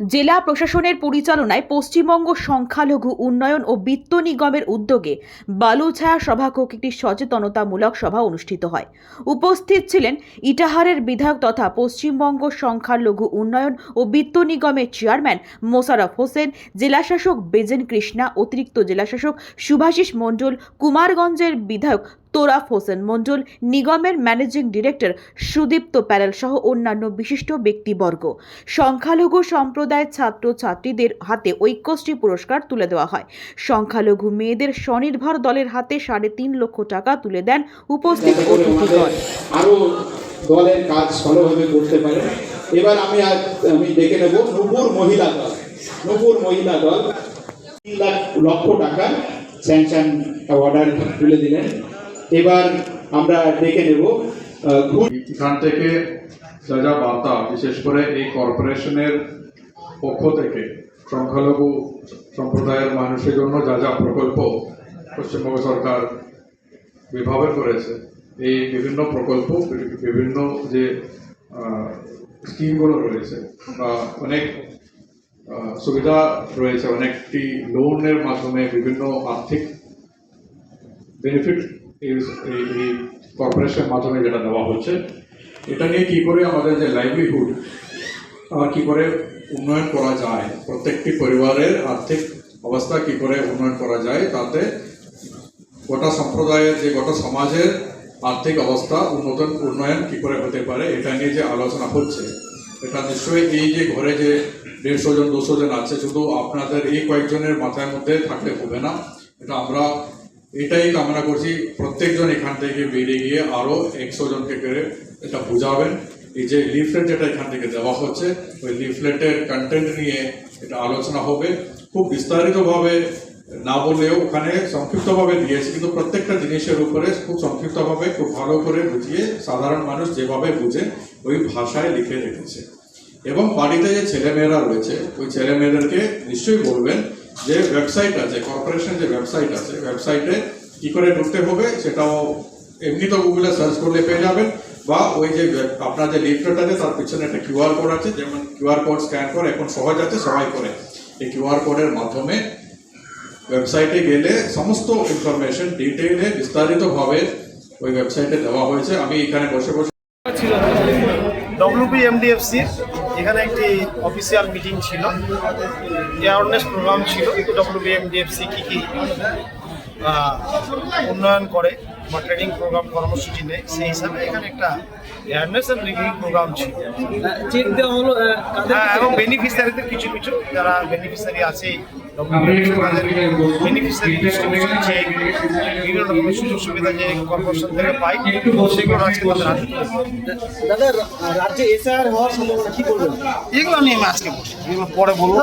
জেলা প্রশাসনের পরিচালনায় পশ্চিমবঙ্গ সংখ্যালঘু উন্নয়ন ও বিত্ত নিগমের উদ্যোগে বালুছায়া সভাকক্ষ একটি সচেতনতামূলক সভা অনুষ্ঠিত হয়। উপস্থিত ছিলেন ইটাহারের বিধায়ক তথা পশ্চিমবঙ্গ সংখ্যালঘু উন্নয়ন ও বিত্ত নিগমের চেয়ারম্যান মোশারফ হোসেন, জেলাশাসক বেজেন কৃষ্ণা, অতিরিক্ত জেলাশাসক সুভাষিস মণ্ডল, কুমারগঞ্জের বিধায়ক তোরাফ হোসেন মণ্ডল নিগমের ম্যানেজিং ডিরেক্টর সুদীপ্ত প্যারেল সহ অন্যান্য বিশিষ্ট ব্যক্তিবর্গ। সংখ্যালঘু সম্প্রদায়ের ছাত্র ছাত্রীদের হাতে ঐক্যশ্রী পুরস্কার তুলে দেওয়া হয়। সংখ্যালঘু মেয়েদের স্বনির্ভর দলের হাতে সাড়ে তিন লক্ষ টাকা তুলে দেন উপস্থিত দলের কাজ করতে পারে। এবার আমি আজ, আমি নেব মহিলা দল। মহিলা দল তিন লাখ লক্ষ টাকা স্যাংশন অর্ডার তুলে দিলেন। এবার আমরা ডেকে নেব এখান থেকে যা যা বার্তা, বিশেষ করে এই কর্পোরেশনের পক্ষ থেকে সংখ্যালঘু সম্প্রদায়ের মানুষের জন্য যা যা প্রকল্প পশ্চিমবঙ্গ সরকার বিভাবে করেছে, এই বিভিন্ন প্রকল্প, বিভিন্ন যে স্কিমগুলো রয়েছে বা অনেক সুবিধা রয়েছে, অনেকটি লোনের মাধ্যমে বিভিন্ন আর্থিক বেনিফিট এই কর্পোরেশনের মাধ্যমে যেটা দেওয়া হচ্ছে এটা নিয়ে কী করে আমাদের যে লাইভলিহুড কী করে উন্নয়ন করা যায়, প্রত্যেকটি পরিবারের আর্থিক অবস্থা কি করে উন্নয়ন করা যায়, তাতে গোটা সম্প্রদায়ের যে গোটা সমাজের আর্থিক অবস্থা উন্নত উন্নয়ন কি করে হতে পারে, এটা নিয়ে যে আলোচনা হচ্ছে, এটা নিশ্চয়ই এই যে ঘরে যে দেড়শো জন, দুশো জন আছে, শুধু আপনাদের এই কয়েকজনের মাথার মধ্যে থাকলে হবে না, এটা আমরা এটাই কামনা করছি, প্রত্যেকজন এখান থেকে বেরিয়ে গিয়ে আরও একশো জনকে করে এটা বুঝাবেন। এই যে লিফলেট যেটা এখান থেকে দেওয়া হচ্ছে, ওই লিফলেটের কন্টেন্ট নিয়ে এটা আলোচনা হবে। খুব বিস্তারিতভাবে না বললেও ওখানে সংক্ষিপ্তভাবে দিয়েছে, কিন্তু প্রত্যেকটা জিনিসের উপরে খুব সংক্ষিপ্তভাবে, খুব ভালো করে বুঝিয়ে সাধারণ মানুষ যেভাবে বুঝে ওই ভাষায় লিখে রেখেছে। এবং বাড়িতে যে ছেলেমেয়েরা রয়েছে, ওই ছেলেমেয়েদেরকে নিশ্চয়ই বলবেন যে ওয়েবসাইট আছে কর্পোরেশন যে ওয়েবসাইট আছে ওয়েবসাইটে কি করে ঢুকতে হবে সেটাও এমনি তো গুগলে সার্চ করলে পেয়ে যাবেন। বা ওই যে আপনার যে লিফলেট আছে, তার পিছনে একটা কিউআর কোড আছে, যেমন কিউআর কোড স্ক্যান করে, এখন সহজ আছে, সবাই করে। এই কিউআর কোডের মাধ্যমে ওয়েবসাইটে গেলে সমস্ত ইনফরমেশন ডিটেইলে বিস্তারিতভাবে ওই ওয়েবসাইটে দেওয়া হয়েছে। আমি এখানে বসে বসে ডব্লিউবিএমডিএফসি এখানে একটি অফিসিয়াল মিটিং ছিল। অ্যাওয়ারনেস প্রোগ্রাম ছিল ডব্লিউবিএমডিএফসি কী কী আহ, উন্নয়ন করে বা ট্রেনিং প্রোগ্রাম কর্মসূচি নেয় সেই হিসাবে এখানে একটা অ্যাওয়ারনেস অ্যান্ড রিভিউ প্রোগ্রাম ছিল। হ্যাঁ এবং বেনিফিশিয়ারিদের কিছু কিছু যারা বেনিফিশিয়ারি আছে বেনিফিশিয়ারি বিভিন্ন রকমের সুযোগ সুবিধা যে কর্পোরেশন থেকে পাই সেগুলো আজকে তাদের হাতে দাদা রাজ্যে এসআর হওয়ার সম্ভাবনা কি এগুলো নিয়ে আমি আজকে এগুলো পরে বলব।